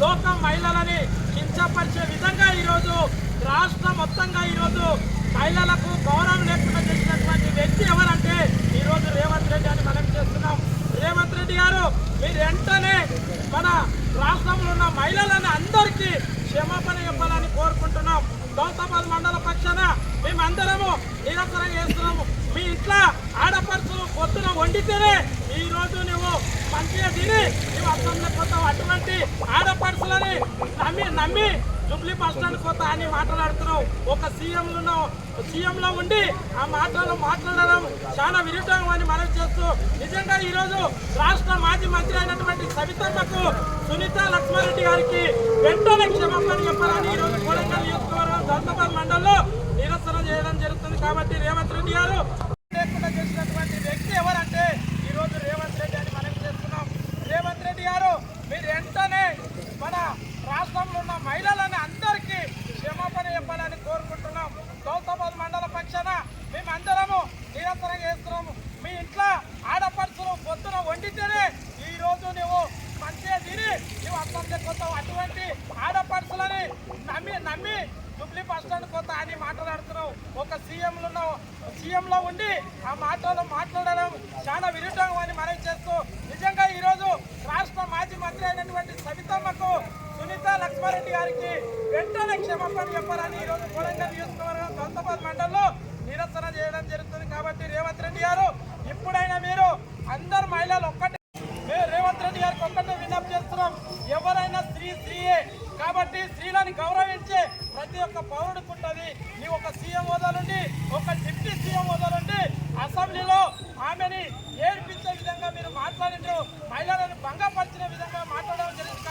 లోకం మహిళలని కించపరిచే విధంగా ఈరోజు రాష్ట్రం మొత్తంగా ఈరోజు మహిళలకు గౌరవం లేకుండా చేసినటువంటి వ్యక్తి ఎవరంటే ఈరోజు రేవంత్ రెడ్డి అని మనం చేస్తున్నాం. రేవంత్ రెడ్డి గారు మీరు వెంటనే మన రాష్ట్రంలో ఉన్న మహిళలని అందరికీ క్షమాపణ ఇవ్వాలని కోరుకుంటున్నాం. గౌతాబాద్ మండల పక్షాన మేమందరము నిరంతరం చేస్తున్నాము. మీ ఇంట్లో ఆడపడుచులు పొద్దున వండితేనే ఈరోజు నువ్వు మంచిగా తిని నువ్వు అర్థంలో పోతావు అటువంటి ఆడపడుచులని నమ్మి నమ్మి జుబ్లీ బస్ స్టాండ్ పోతా అని మాట్లాడుతున్నావు ఒక సీఎంలో సీఎంలో ఉండి ఆ మాటలు మాట్లాడడం చాలా విరుద్ధం అని మనం చేస్తూ నిజంగా ఈరోజు రాష్ట్ర మాజీ మంత్రి అయినటువంటి సవితమ్మకు సునీత లక్ష్మారెడ్డి గారికి వెంటనే క్షమాపణ చెప్పాలని ఈ రోజు కోడంగల్ నియోజకవర్గం దౌతాబాద్ మండలంలో నిరసన చేయడం జరుగుతుంది. కాబట్టి రేవంత్ రెడ్డి గారు లేకుండా చేసినటువంటి వ్యక్తి ఎవరంటే ఈ రోజు రేవంత్ రెడ్డి అని మనం చేస్తున్నాం రేవంత్ రెడ్డి గారు మీరు వెంటనే మన రాష్ట్రంలో ఉన్న మహిళలని అందరికీ క్షమాపణ చెప్పాలని కోరుకుంటున్నాం. గౌతాబాద్ మండల పక్షాన మేమందరము నిరంతరం చేస్తున్నాము. మీ ఇంట్లో ఆడపడుచులు పొద్దున వండితేనే ఈ రోజు నువ్వు మంచిగా తిని నువ్వు అందరికీ చెప్పుతావు అటువంటి ఆడపడుచులని నమ్మి నమ్మి జుబ్లీ బస్ స్టాండ్ కొత్త అని మాట్లాడుతున్నావు. ఒక సీఎంలో సీఎంలో ఉండి ఆ మాటలు మాట్లాడడం చాలా విరుద్ధం అని మనం చేస్తూ నిజంగా అధ్యక్షులైనటువంటి సవితమ్మకు సునీత లక్ష్మారెడ్డి గారికి వెంటనే క్షమాపణ చెప్పాలని ఈరోజు కోడంగల్ నియోజకవర్గం సొంతపల్లి మండలంలో నిరసన చేయడం జరుగుతుంది కాబట్టి రేవంత్ రెడ్డి గారు ఇప్పుడైనా మీరు అందరు మహిళలు ఒక్కటే రేవంత్ రెడ్డి గారికి ఒక్కటే విజ్ఞప్తి చేస్తున్నాం. ఎవరైనా స్త్రీ స్త్రీయే. కాబట్టి స్త్రీలను గౌరవించే ప్రతి ఒక్క పౌరుడికి ఉంటుంది. నీ ఒక సీఎం హోదాలుండి ఒక డిప్యూటీ సీఎం హోదాలుండి అసెంబ్లీలో ఆమెని ఏడిపించే విధంగా మీరు మాట్లాడినారు మహిళలను భంగపరిచిన విధంగా మాట్లాడడం జరిగింది.